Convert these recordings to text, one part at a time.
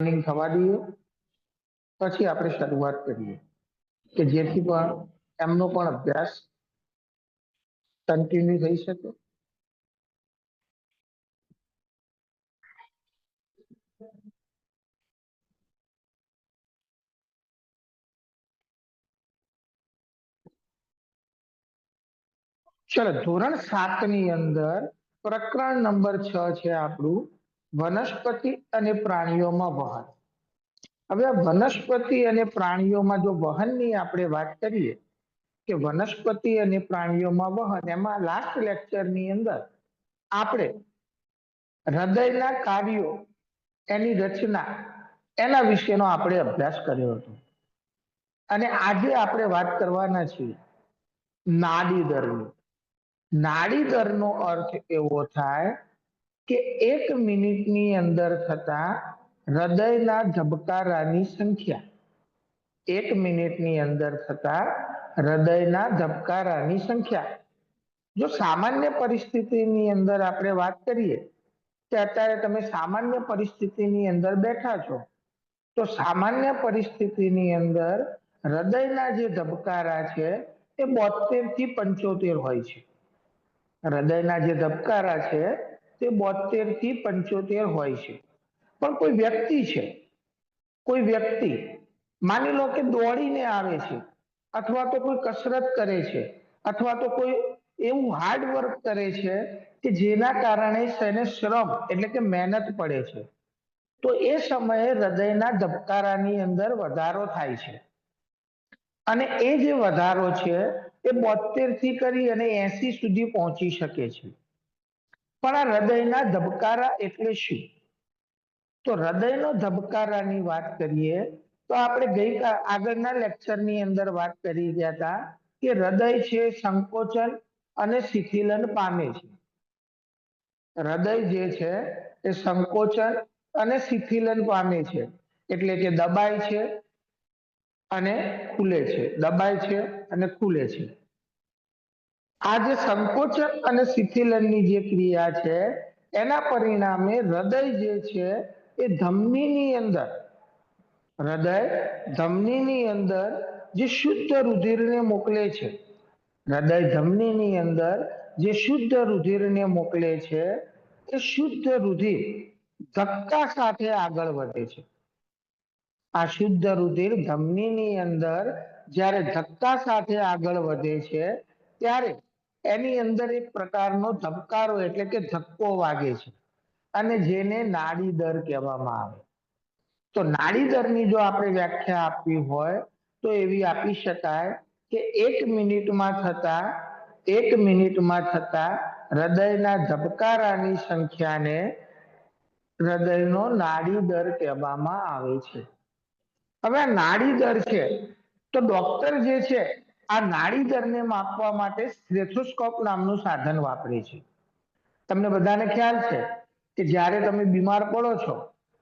Running થવા દઈએ. પછી આપણે શરૂઆત કરીએ. કે જેથી પણ એમનો પણ અભ્યાસ કન્ટિન્યુ થઈ શકે. ચલો ધોરણ સાતની અંદર પ્રકરણ નંબર છ છે આપણું. વનસ્પતિ અને પ્રાણીઓમાં વહન. હવે આ વનસ્પતિ અને પ્રાણીઓમાં જો વહનની આપણે વાત કરીએ કે વનસ્પતિ અને પ્રાણીઓમાં વહન, એમાં લાસ્ટ લેક્ચરની અંદર આપણે હૃદયના કાર્યો, એની રચના, એના વિશેનો આપણે અભ્યાસ કર્યો હતો. અને આજે આપણે વાત કરવાના છીએ નાડી દરની નાડી દરનો અર્થ એવો થાય કે એક મિનિટની અંદર થતા હૃદયના ધબકારાની સંખ્યા. એક મિનિટની અંદર થતા હૃદયના ધબકારાની સંખ્યા. જો સામાન્ય પરિસ્થિતિની અંદર આપણે વાત કરીએ, કે અત્યારે તમે સામાન્ય પરિસ્થિતિની અંદર બેઠા છો, તો સામાન્ય પરિસ્થિતિની અંદર હૃદયના જે ધબકારા છે, એ બોતેરથી પંચોતેર હોય છે. હૃદયના જે ધબકારા છે તે બોતેરથી પંચોતેર હોય છે. પણ કોઈ વ્યક્તિ છે, કોઈ વ્યક્તિ માની લો કે દોડીને આવે છે, અથવા તો કોઈ કસરત કરે છે, અથવા તો કોઈ એવું હાર્ડ વર્ક કરે છે કે જેના કારણે તેને શ્રમ એટલે કે મહેનત પડે છે, તો એ સમયે હૃદયના ધબકારાની અંદર વધારો થાય છે. અને એ જે વધારો છે, એ બોતેરથી કરી અને એસી સુધી પહોંચી શકે છે. પણ આ હૃદયના ધબકારા એટલે શું? તો હૃદયનો ધબકારાની વાત કરીએ, તો આપણે ગઈકાલ આગળના લેક્ચરની અંદર વાત કરી ગયા હતા કે હૃદય છે સંકોચન અને શિથિલન પામે છે. હૃદય જે છે એ સંકોચન અને શિથિલન પામે છે, એટલે કે દબાય છે અને ખુલે છે. દબાય છે અને ખુલે છે. આ જે સંકોચન અને શિથિલનની જે ક્રિયા છે, એના પરિણામે હૃદય જે છે, એ ધમનીની અંદર, હૃદય ધમનીની અંદર જે શુદ્ધ રુધિરને મોકલે છે, હૃદય ધમનીની અંદર જે શુદ્ધ રુધિરને મોકલે છે, એ શુદ્ધ રુધિર ધક્કા સાથે આગળ વધે છે. આ શુદ્ધ રુધિર ધમનીની અંદર જ્યારે ધક્કા સાથે આગળ વધે છે, ત્યારે એની અંદર એક પ્રકારનો ધબકારો એટલે કે ધક્કો વાગે છે. અને જેને નાડી દર કહેવામાં આવે. તો નાડી દરની જો આપણે વ્યાખ્યા આપવી હોય, તો એવી આપી શકાય કે એક મિનિટમાં થતા, એક મિનિટમાં થતા હૃદયના ધબકારાની સંખ્યાને હૃદયનો નાડી દર કહેવામાં આવે છે. હવે નાડી દર છે, તો ડોક્ટર જે છે આ નાડી દરને માપવા માટે સ્ટેથોસ્કોપ નામનું સાધન વાપરે છે. તમને બધાને ખ્યાલ છે કે જ્યારે તમે બીમાર પડો છો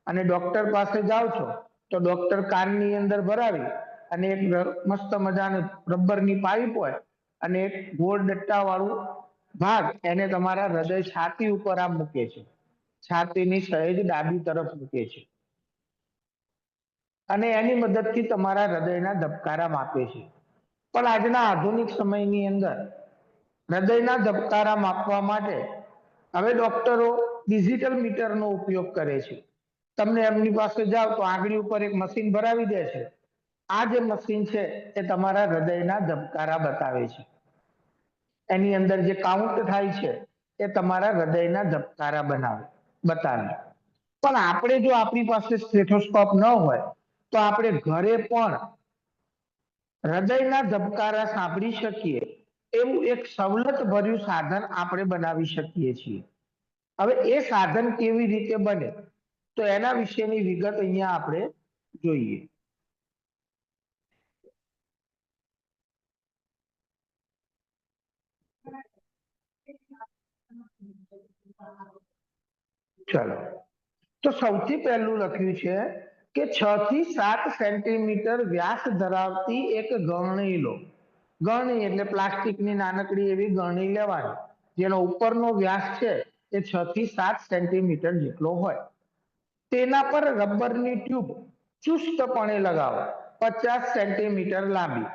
અને ડોક્ટર પાસે જાઓ છો, તો ડોક્ટર કાનની અંદર ભરાવી અને એક મસ્ત મજાની રબરની પાઇપ હોય અને એક ગોળ વાળું ભાગ એને તમારા હૃદય છાતી ઉપર આમ મૂકે છે. છાતીની સહેજ ડાબી તરફ મૂકે છે. અને એની મદદથી તમારા હૃદયના ધબકારા માપે છે. પણ આજના આધુનિક સમયની અંદર હૃદયના ધબકારા માપવા માટે હવે ડોક્ટરો ડિજિટલ મીટરનો ઉપયોગ કરે છે. તમને એમની પાસે જાઓ તો આંગળી ઉપર એક મશીન ભરાવી દે છે. આ જે મશીન છે એ તમારા હૃદયના ધબકારા બતાવે છે. એની અંદર જે કાઉન્ટ થાય છે એ તમારા હૃદયના ધબકારા બનાવે, બતાવે. પણ આપણે જો આપણી પાસે સ્ટેથોસ્કોપ ન હોય તો આપણે ઘરે પણ હૃદયના ધબકારા સાંભળી શકીએ, એવું એક સવલત ભર્યું સાધન આપણે બનાવી શકીએ છીએ. હવે એ સાધન કેવી રીતે બને, તો એના વિશેની વિગત અહીંયા આપણે જોઈએ. ચલો. તો સૌથી પહેલું લખ્યું છે કે છ થી સાત સેન્ટીમીટર વ્યાસ ધરાવતી એક ગરણી લો. ગરણી એટલે પ્લાસ્ટિકની નાનકડી એવી ગરણી લેવાની, જેનો ઉપરનો વ્યાસ છે એ છ થી સાત સેન્ટીમીટર જેટલો હોય. તેના પર રબરની ટ્યુબ ચુસ્તપણે લગાવો, પચાસ સેન્ટીમીટર લાંબી.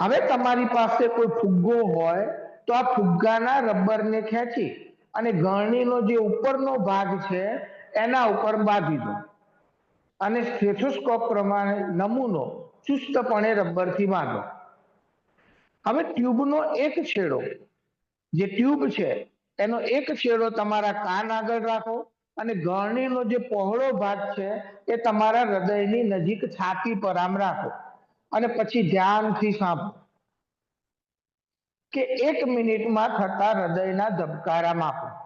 હવે તમારી પાસે કોઈ ફુગ્ગો હોય તો આ ફુગ્ગાના રબરને ખેંચી અને ગરણીનો જે ઉપરનો ભાગ છે એના ઉપર બાંધી દો. અને સ્ટેથોસ્કોપ પ્રમાણે નમૂનો ચુસ્તપણે રબરથી બાંધો. હવે ટ્યુબનો એક છેડો, જે ટ્યુબ છે, એનો એક છેડો તમારા કાન આગળ રાખો અને ગળણીનો જે પહોળો ભાગ છે, એ તમારા હૃદયની નજીક છાતી પર આમ રાખો. અને પછી ધ્યાનથી સાંભળો કે એક મિનિટમાં થતા હૃદયના ધબકારા માપો.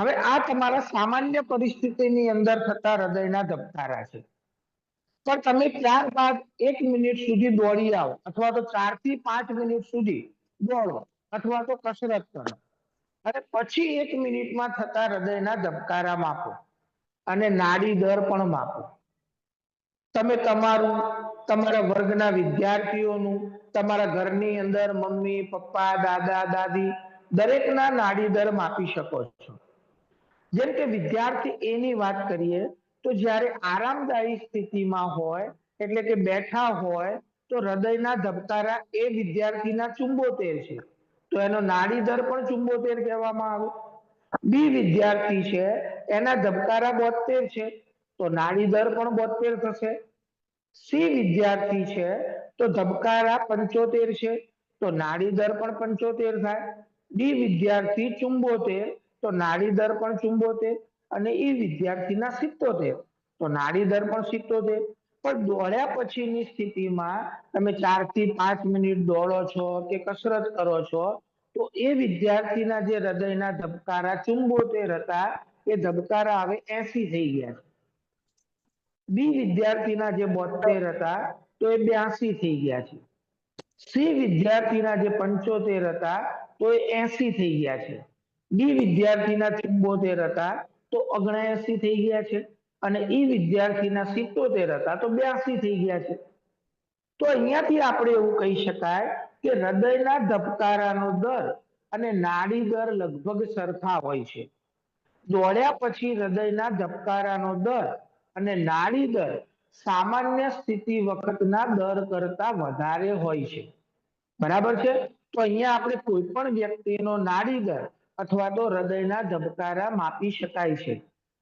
હવે આ તમારા સામાન્ય પરિસ્થિતિની અંદર થતા હૃદયના ધબકારા છે. પણ તમે ત્યારબાદ એક મિનિટ સુધી દોડી આવો, અથવા તો ચારથી પાંચ મિનિટ સુધી દોડો, અથવા તો કસરત કરો. અને પછી એક મિનિટમાં થતા હૃદયના ધબકારા માપો અને નાડી દર પણ માપો. તમે તમારું, તમારા વર્ગના વિદ્યાર્થીઓનું, તમારા ઘરની અંદર મમ્મી, પપ્પા, દાદા, દાદી દરેકના નાડી દર માપી શકો છો. જેમ કે વિદ્યાર્થી એની વાત કરીએ, તો જ્યારે આરામદાયી સ્થિતિમાં હોય, એટલે કે બેઠા હોય, તો હૃદયના ધબકારા એ વિદ્યાર્થીના ચુંબોતેર છે. તો એનો નાડી દર પણ ચુંબોતેર કહેવામાં આવે. બી વિદ્યાર્થી છે, એના ધબકારા બોતેર છે, તો નાડી દર પણ બોતેર થશે. સી વિદ્યાર્થી છે, તો ધબકારા પંચોતેર છે, તો નાડી દર પણ પંચોતેર થાય. ડી વિદ્યાર્થી ચુંબોતેર તો નાડી દર પણ ચુંબોતેર અને એ વિદ્યાર્થીના સિત્તોતેર. તો નાડી દર પણ સિત્તોતેર. પણ દોડ્યા પછીની સ્થિતિમાં તમે ચારથી પાંચ મિનિટ દોડો છો કે કસરત કરો છો, તો એ વિદ્યાર્થીના જે હૃદયના ધબકારા ચુંબોતેર હતા, એ ધબકારા હવે એસી થઈ ગયા છે. બી વિદ્યાર્થીના જે બોતેર હતા, તો એ બ્યાસી થઈ ગયા છે. સી વિદ્યાર્થીના જે પંચોતેર હતા, તો એ એસી થઈ ગયા છે. ડી વિદ્યાર્થીના ચુંબોતેર હતા, તો ઓગણએસી થઈ ગયા છે. અને ઈ વિદ્યાર્થીના સિત્તોતેર હતા, તો બ્યાસી થઈ ગયા છે. તો અહીંયાથી આપણે એવું કહી શકાય કે હૃદયના ધબકારાનો દર અને નાડી દર લગભગ સરખા હોય છે. દોડ્યા પછી હૃદયના ધબકારાનો દર અને નાડી દર સામાન્ય સ્થિતિ વખતના દર કરતા વધારે હોય છે. બરાબર છે? તો અહીંયા આપણે કોઈ પણ વ્યક્તિનો નાડી દર અથવા તો હૃદયના ધબકારા માપી શકાય છે.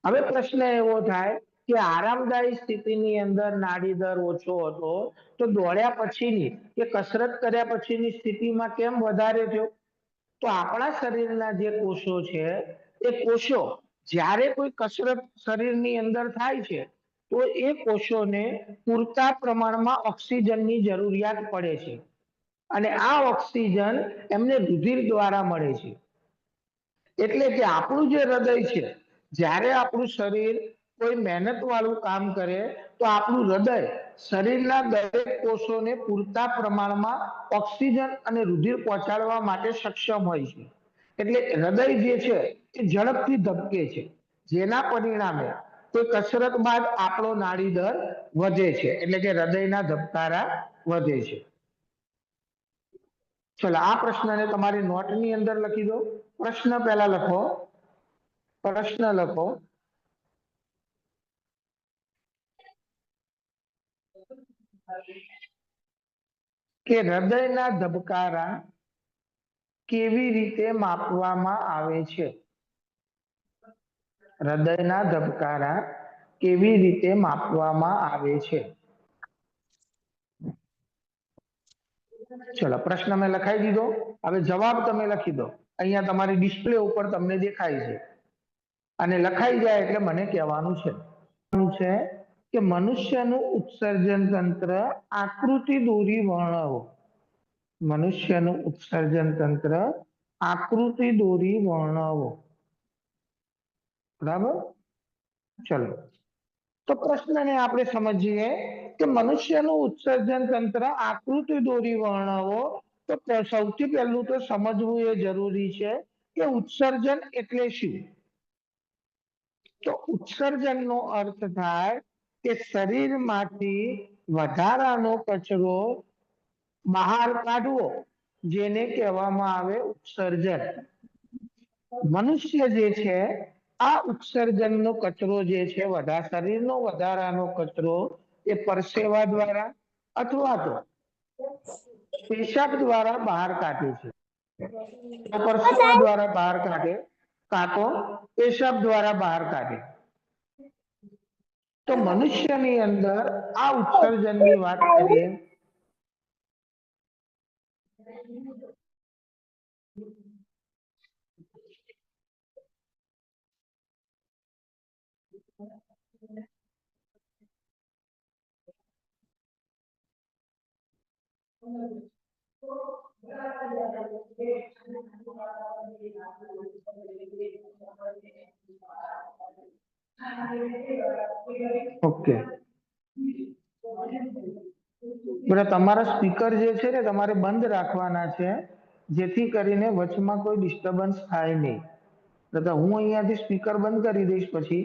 હવે પ્રશ્ન એવો થાય કે આરામદાયી સ્થિતિની અંદર નાડી દર ઓછો હતો તો દોડ્યા પછીની કે કસરત કર્યા પછીની સ્થિતિમાં કેમ વધારે થયો? તો આપણા શરીરના જે કોષો છે, એ કોષો જ્યારે કોઈ કસરત શરીરની અંદર થાય છે, તો એ કોષોને પૂરતા પ્રમાણમાં ઓક્સિજનની જરૂરિયાત પડે છે. અને આ ઓક્સિજન એમને રુધિર દ્વારા મળે છે. એટલે કે આપણું જે હૃદય છે, જ્યારે આપણું શરીર કોઈ મહેનત વાળું કામ કરે, તો આપણું હૃદય શરીરના દરેક કોષોને પૂરતા પ્રમાણમાં ઓક્સિજન અને રુધિર પહોંચાડવા માટે સક્ષમ હોય છે. એટલે હૃદય જે છે, એ ઝડપથી ધબકે છે. જેના પરિણામે તે કસરત બાદ આપણો નાડી દર વધે છે. એટલે કે હૃદયના ધબકારા વધે છે. ચલો, આ પ્રશ્નને તમારી નોટની અંદર લખી દો. પ્રશ્ન પહેલા લખો. પ્રશ્ન લખો. કે હૃદયના ધબકારા કેવી રીતે માપવામાં આવે છે? હૃદયના ધબકારા કેવી રીતે માપવામાં આવે છે? ચલો પ્રશ્ન મેં લખાઈ દીધો. હવે જવાબ તમે લખી દો. અહીંયા તમારી ડિસ્પ્લે ઉપર તમને દેખાય છે. અને લખાઈ જાય એટલે મને કહેવાનું છે. છે કે મનુષ્યનું ઉત્સર્જન તંત્ર આકૃતિ દોરી વર્ણવો. મનુષ્યનું ઉત્સર્જન તંત્ર આકૃતિ દોરી વર્ણવો. બરાબર? ચલો. તો પ્રશ્નને આપણે સમજીએ કે મનુષ્યનું ઉત્સર્જન તંત્ર આકૃતિ દોરી વર્ણવો, તો સૌથી પહેલું તો સમજવું એ જરૂરી છે કે ઉત્સર્જન એટલે શું? તો ઉત્સર્જનનો અર્થ થાય કે શરીરમાંથી વધારાનો કચરો બહાર કાઢવો, જેને કહેવામાં આવે ઉત્સર્જન. મનુષ્ય જે છે આ ઉત્સર્જનનો કચરો જે છે વધારે શરીરનો વધારાનો કચરો એ પરસેવા દ્વારા અથવા તો પેશાબ દ્વારા બહાર કાઢે છે. પરસેવા દ્વારા બહાર કાઢે કાં તો પેશાબ દ્વારા બહાર કાઢે. તો મનુષ્યની અંદર આ ઉત્સર્જનની વાત કરીએ. ઓકે બધા તમારા સ્પીકર જે છે ને, તમારે બંધ રાખવાના છે, જેથી કરીને વચમાં કોઈ ડિસ્ટર્બન્સ થાય નહીં. એટલે હું અહીંયાથી સ્પીકર બંધ કરી દઈશ પછી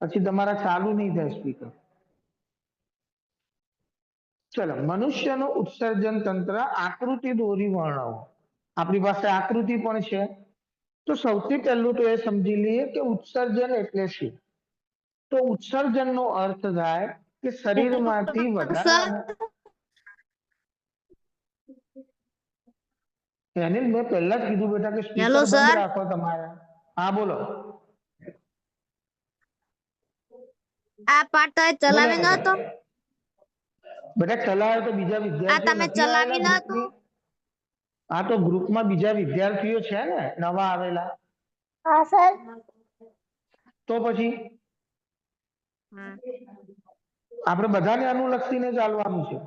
પછી તમારા ચાલુ નહીં થાય સ્પીકર ચલો મનુષ્યનું ઉત્સર્જન તંત્ર આકૃતિ દોરી વર્ણવો. આપણી પાસે આકૃતિ પણ છે. તો સૌથી પહેલું તો એ સમજી લઈએ કે ઉત્સર્જન એટલે શું? તો ઉત્સર્જનનો અર્થ થાય કે શરીરમાંથી વધારાનું એને મેં પહેલા જ કીધું બેટા કે સ્પીકર બંધ રાખો તમારે. હા બોલો. આ પાર્ટ તો ચલાવી નતો બેટા ચલાવે તો બીજા વિદ્યાર્થીઓ તમે ચલાવી નહોતું? ગ્રુપની? હા તો ગ્રુપમાં બીજા વિદ્યાર્થીઓ છે ને નવા આવેલા હા સર તો પછી આપણે બધાને અનુલક્ષીને ચાલવાનું છે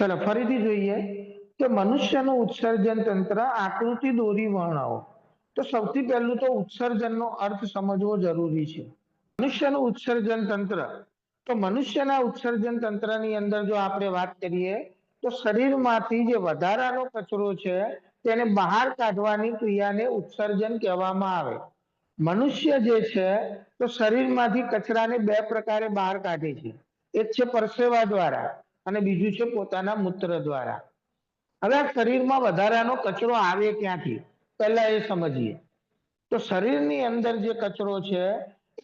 ચલો, ફરીથી જોઈએ કે મનુષ્યનું ઉત્સર્જન તંત્ર આકૃતિ દોરી વર્ણવો. તો સૌથી પહેલું તો ઉત્સર્જનનો અર્થ સમજવો જરૂરી છે. મનુષ્યનું ઉત્સર્જન તંત્ર. તો મનુષ્યના ઉત્સર્જન તંત્રની અંદર જો આપણે વાત કરીએ, તો શરીરમાંથી જે વધારાનો કચરો છે, તેને બહાર કાઢવાની ક્રિયાને ઉત્સર્જન કહેવામાં આવે. મનુષ્ય જે છે, તો શરીરમાંથી કચરાને બે પ્રકારે બહાર કાઢે છે. એક છે પરસેવા દ્વારા. અને બીજું છે પોતાના મૂત્ર દ્વારા. હવે આ શરીરમાં વધારાનો કચરો આવે ક્યાંથી? પહેલા એ સમજીએ. તો શરીરની અંદર જે કચરો છે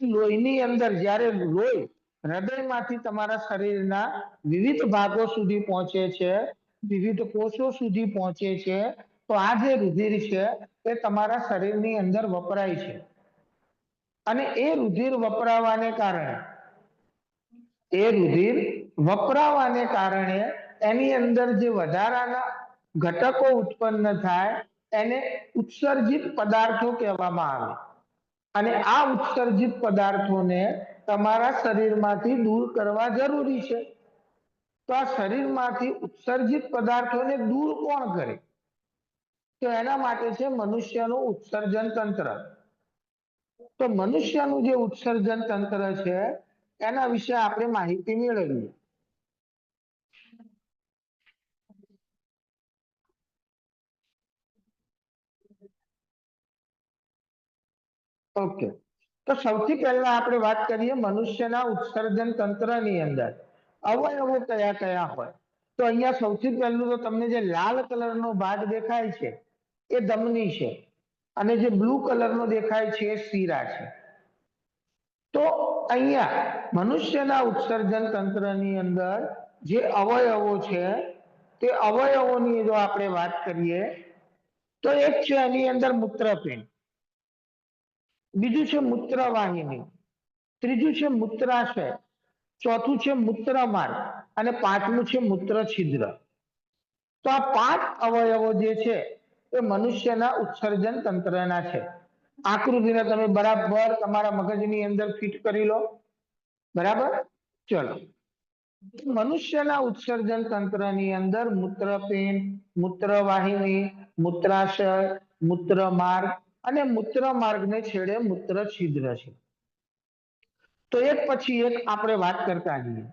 લોહીની અંદર જ્યારે લોહી હૃદયમાંથી તમારા શરીરના વિવિધ ભાગો સુધી પહોંચે છે, વિવિધ કોષો સુધી પહોંચે છે, તો આ જે રુધિર છે, એ તમારા શરીરની અંદર વપરાય છે. અને એ રુધિર વપરાવાને કારણે એ રુધિર વપરાવાને કારણે એની અંદર જે વધારાના ઘટકો ઉત્પન્ન થાય, એને ઉત્સર્જિત પદાર્થો કહેવામાં આવે. અને આ ઉત્સર્જિત પદાર્થોને તમારા શરીરમાંથી દૂર કરવા જરૂરી છે. તો આ શરીરમાંથી ઉત્સર્જિત પદાર્થોને દૂર કોણ કરે? તો એના માટે છે મનુષ્યનું ઉત્સર્જન તંત્ર. તો મનુષ્યનું જે ઉત્સર્જન તંત્ર છે એના વિશે આપણે માહિતી મેળવીએ. ઓકે તો સૌથી પહેલા આપણે વાત કરીએ મનુષ્યના ઉત્સર્જન તંત્રની અંદર. અવયવો કયા કયા હોય? તો અહીંયા સૌથી પહેલું તો તમને જે લાલ કલરનો ભાગ દેખાય છે, એ ધમની છે. અને જે બ્લુ કલરનો દેખાય છે, એ શીરા છે. તો અહીંયા મનુષ્યના ઉત્સર્જન તંત્રની અંદર જે અવયવો છે, તે અવયવોની જો આપણે વાત કરીએ, તો એક છે એની અંદર મૂત્રપિંડ. બીજું છે મૂત્રવાહિની. ત્રીજું છે મૂત્રાશય. ચોથું છે મૂત્રમાર્ગ. અને પાંચમું છે મૂત્ર છિદ્ર તો આ પાંચ અવયવો જે છે, એ મનુષ્યના ઉત્સર્જન તંત્રના છે. આકૃતિને તમે બરાબર તમારા મગજની અંદર ફિટ કરી લો. બરાબર? ચલો. મનુષ્યના ઉત્સર્જન તંત્રની અંદર મૂત્રપિંડ, મૂત્રવાહિની, મૂત્રાશય, મૂત્રમાર્ગ અને મૂત્ર માર્ગને છેડે મૂત્ર છિદ્ર છે. તો એક પછી એક આપણે વાત કરતા જઈએ.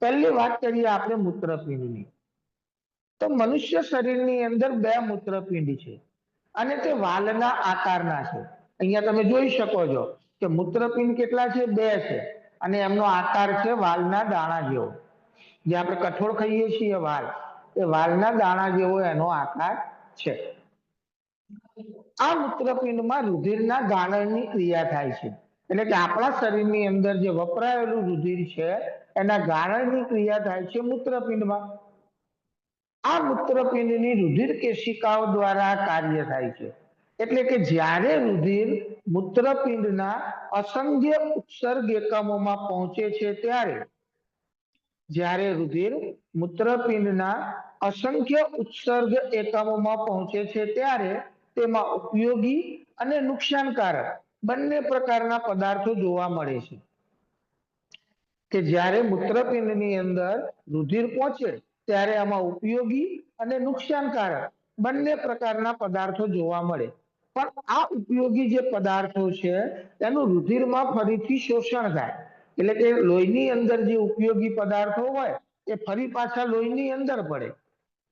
પહેલી વાત કરીએ આપણે મૂત્રપિંડની. તો મનુષ્ય શરીરની અંદર બે મૂત્રપિંડ છે અને તે વાલના આકારના છે. અહીંયા તમે જોઈ શકો છો કે મૂત્રપિંડ કેટલા છે? બે છે. અને એમનો આકાર છે વાલના દાણા જેવો. જે આપણે કઠોળ ખાઈએ છીએ વાલ. એ વાલના દાણા જેવો એનો આકાર છે. આ મૂત્રપિંડમાં રુધિરના ગાળણની ક્રિયા થાય છે. એટલે કે આપણા શરીરની અંદર જે વપરાયેલું રુધિર છે, એના ગાળણની ક્રિયા થાય છે મૂત્રપિંડમાં. આ મૂત્રપિંડની રુધિર કેશિકાઓ દ્વારા કાર્ય થાય છે. એટલે કે જ્યારે રુધિર મૂત્રપિંડના અસંખ્ય ઉત્સર્ગ એકમોમાં પહોંચે છે ત્યારે, જ્યારે રુધિર મૂત્રપિંડના અસંખ્ય ઉત્સર્ગ એકમોમાં પહોંચે છે ત્યારે તેમાં ઉપયોગી અને નુકસાનકારક બંને પ્રકારના પદાર્થો જોવા મળે છે. કે જ્યારે મૂત્રપિંડની અંદર રુધિર પહોંચે ત્યારે આમાં ઉપયોગી અને નુકસાનકારક બંને પ્રકારના પદાર્થો જોવા મળે. પણ આ ઉપયોગી જે પદાર્થો છે, એનું રુધિરમાં ફરીથી શોષણ થાય. એટલે કે લોહીની અંદર જે ઉપયોગી પદાર્થો હોય, એ ફરી પાછા લોહીની અંદર પડે.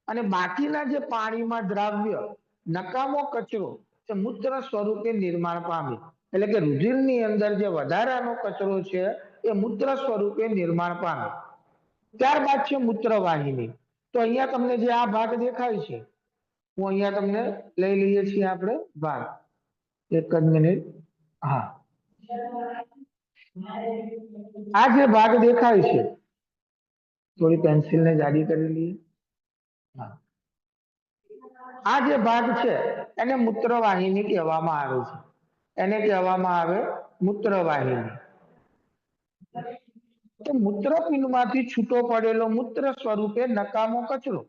અને બાકીના જે પાણીમાં દ્રાવ્ય, નકામો કચરો, એ મૂત્ર સ્વરૂપે નિર્માણ પામે. એટલે કે રુધિરની અંદર જે વધારાનો કચરો છે, એ મૂત્ર સ્વરૂપે નિર્માણ પામે. ત્યારબાદ છે મૂત્રવાહિની. તો અહીંયા તમને જે આ ભાગ દેખાય છે હું અહીંયા તમને લઈ લઈએ છીએ આપણે ભાગ. એક જ મિનિટ. હા. આ જે ભાગ દેખાય છે, થોડી પેન્સિલ ને જાડી કરી લઈએ. આ જે ભાગ છે, એને મૂત્રવાહિની કહેવામાં આવે છે. એને કહેવામાં આવે મૂત્રવાહિની. તો મૂત્રપિંડમાંથી છૂટો પડેલો મૂત્ર સ્વરૂપે નકામો કચરો.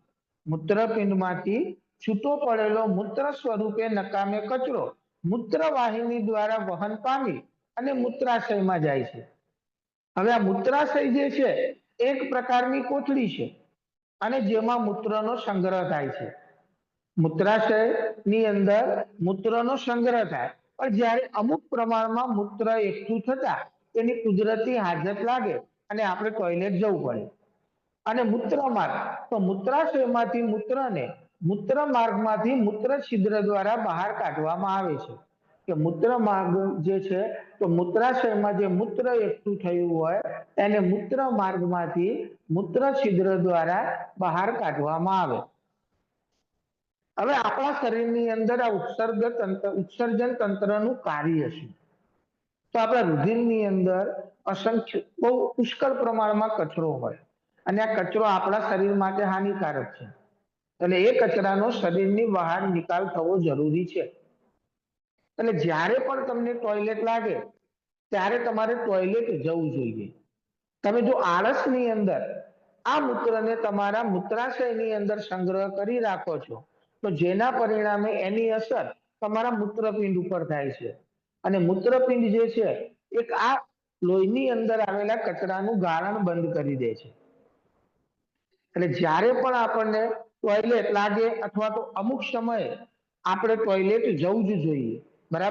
મૂત્રપિંડમાંથી છૂટો પડેલો મૂત્ર સ્વરૂપે નકામે કચરો મૂત્ર વાહિની દ્વારા વહન પામી અને મૂત્રાશયમાં જાય છે. હવે આ મૂત્રાશય જે છે, એક પ્રકારની કોથળી છે અને જેમાં મૂત્રનો સંગ્રહ થાય છે. મૂત્રાશયની અંદર મૂત્રનો સંગ્રહ થાય, પણ જ્યારે અમુક પ્રમાણમાં મૂત્ર એકઠું થતા એની કુદરતી હાજત લાગે અને આપણે ટોયલેટ જવું પડે. અને મૂત્રમાં તો મૂત્રાશયમાંથી મૂત્રને મૂત્ર માર્ગમાંથી મૂત્ર છિદ્ર દ્વારા બહાર કાઢવામાં આવે છે. કે મૂત્ર માર્ગ જે છે, તો મૂત્રાશયમાં જે મૂત્ર એકઠું થયું હોય એને મૂત્ર માર્ગમાંથી મૂત્ર છિદ્ર દ્વારા બહાર કાઢવામાં આવે. હવે આપણા શરીરની અંદર આ ઉત્સર્ગ તંત્ર, ઉત્સર્જન તંત્રનું કાર્ય છે. તો આપણા રુધિરની અંદર અસંખ્ય, બહુ પુષ્કળ પ્રમાણમાં કચરો હોય. અને આ કચરો આપણા શરીર માટે હાનિકારક છે. એટલે એ કચરાનો શરીરની બહાર નિકાલ થવો જરૂરી છે. એટલે જ્યારે પણ તમને ટોયલેટ લાગે, ત્યારે તમારે ટોયલેટ જવું જોઈએ. તમે જો આળસની અંદર, આ મૂત્રને તમારા મૂત્રાશયની અંદર સંગ્રહ કરી રાખો છો, તો જેના પરિણામે એની અસર તમારા મૂત્રપિંડ ઉપર થાય છે. અને મૂત્રપિંડ જે છે, એક આ લોહીની અંદર આવેલા કચરાનું ગાળણ બંધ કરી દે છે. એટલે જ્યારે પણ આપણને ટોયલેટ લાગે અથવા તો અમુક સમયે આપણે ટોયલેટ જવું જ જોઈએ. બરાબર?